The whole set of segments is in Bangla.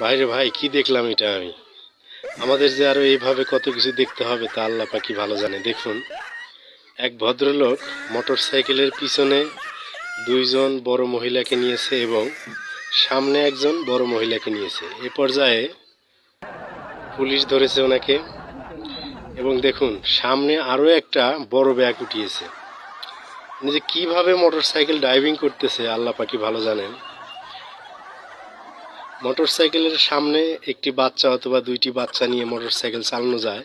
বাইরে ভাই, কি দেখলাম এটা আমি? আমাদের যে আরও এইভাবে কত কিছু দেখতে হবে তা আল্লাহ পাকি ভালো জানে। দেখুন, এক ভদ্রলোক মোটর সাইকেলের পিছনে দুইজন বড় মহিলাকে নিয়েছে এবং সামনে একজন বড় মহিলাকে নিয়েছে। এ পর্যায়ে পুলিশ ধরেছে ওনাকে এবং দেখুন, সামনে আরও একটা বড় ব্যাগ উঠিয়েছে। যে কীভাবে মোটর সাইকেল ড্রাইভিং করতেছে, আল্লাহ পাকি ভালো জানেন? মোটর সাইকেলের সামনে একটি বাচ্চা অথবা দুইটি বাচ্চা নিয়ে মোটরসাইকেল চালানো যায়।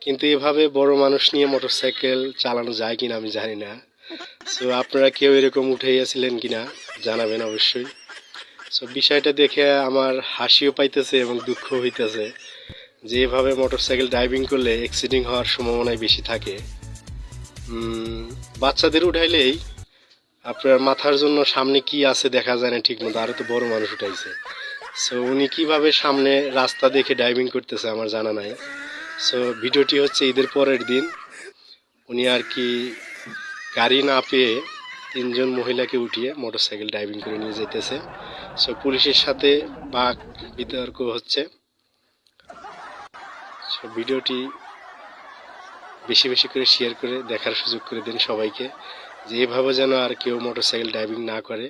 কিন্তু এভাবে বড় মানুষ নিয়ে মোটরসাইকেল চালানো যায় কিনা আমি জানি না। সো আপনারা কেউ এরকম উঠে উঠাইয়াছিলেন কিনা জানাবেন অবশ্যই। সো বিষয়টা দেখে আমার হাসিও পাইতেছে এবং দুঃখ হইতেছে যে এভাবে মোটরসাইকেল ড্রাইভিং করলে অ্যাক্সিডেন্ট হওয়ার সম্ভাবনাই বেশি থাকে। বাচ্চাদের উঠাইলেই আপনার মাথার জন্য সামনে কি আছে দেখা যায় না ঠিক মতো আরও তো বড় মানুষ উঠাইছে। সো উনি কীভাবে সামনে রাস্তা দেখে ড্রাইভিং করতেছে আমার জানা নাই। সো ভিডিওটি হচ্ছে ঈদের পরের দিন। উনি আর কি গাড়ি না পেয়ে তিনজন মহিলাকে উঠিয়ে মোটরসাইকেল ড্রাইভিং করে নিয়ে যেতেছে। সো পুলিশের সাথে বাঘ বিতর্ক হচ্ছে। সো ভিডিওটি বেশি বেশি করে শেয়ার করে দেখার সুযোগ করে দিন সবাইকে। যে এভাবে যেন আর কেউ মোটরসাইকেল ড্রাইভিং না করে।